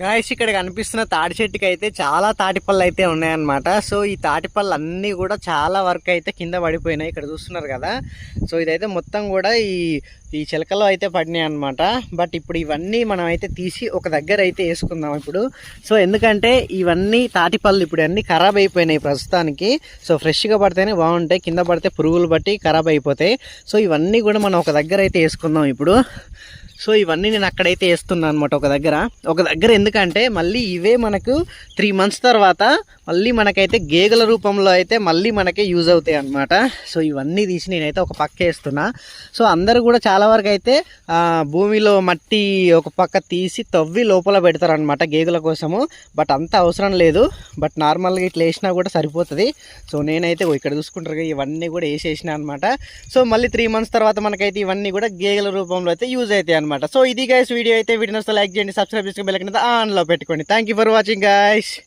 Guys ఇక్కడ కనిపిస్తున్న తాటి చెట్టుకి అయితే చాలా తాటిపళ్ళు అయితే ఉన్నాయన్నమాట. సో ఈ తాటిపళ్ళు అన్నీ కూడా చాలా వరకు అయితే కింద పడిపోయినాయి. ఇక్కడ చూస్తున్నారు కదా. సో ఇదైతే మొత్తం కూడా ఈ ఈ చిలకలో అయితే పడినాయి అనమాట బట్ ఇప్పుడు ఇవన్నీ మనం అయితే తీసి ఒక దగ్గర అయితే వేసుకుందాం ఇప్పుడు. సో ఎందుకంటే ఇవన్నీ తాటిపళ్ళు ఇప్పుడు అన్నీ ఖరాబ్ అయిపోయినాయి ప్రస్తుతానికి. సో ఫ్రెష్గా పడితేనే బాగుంటాయి. కింద పడితే పురుగులు బట్టి ఖరాబ్ అయిపోతాయి. సో ఇవన్నీ కూడా మనం ఒక దగ్గర అయితే వేసుకుందాం ఇప్పుడు. సో ఇవన్నీ నేను అక్కడైతే వేస్తున్నాను అనమాట ఒక దగ్గర. ఒక దగ్గర ఎందుకంటే మళ్ళీ ఇవే మనకు త్రీ మంత్స్ తర్వాత మళ్ళీ మనకైతే గేగల రూపంలో అయితే మళ్ళీ మనకి యూజ్ అవుతాయి అనమాట సో ఇవన్నీ తీసి నేనైతే ఒక పక్క వేస్తున్నా. సో అందరూ కూడా చాలా వరకు అయితే భూమిలో మట్టి ఒక పక్క తీసి తవ్వి లోపల పెడతారు అనమాట గేగుల కోసము. బట్ అంత అవసరం లేదు. బట్ నార్మల్గా ఇట్లా వేసినా కూడా సరిపోతుంది. సో నేనైతే ఇక్కడ చూసుకుంటారు ఇవన్నీ కూడా వేసేసిన అనమాట సో మళ్ళీ త్రీ మంత్స్ తర్వాత మనకైతే ఇవన్నీ కూడా గేగల రూపంలో అయితే యూజ్ అవుతాయి అనమాట సో ఇది గైస్ వీడియో అయితే వీడియో లైక్ చేయండి సబ్స్క్రైబ్ చేసుకుని బెల్ ఆన్లో పెట్టుకోండి. Thank you for watching guys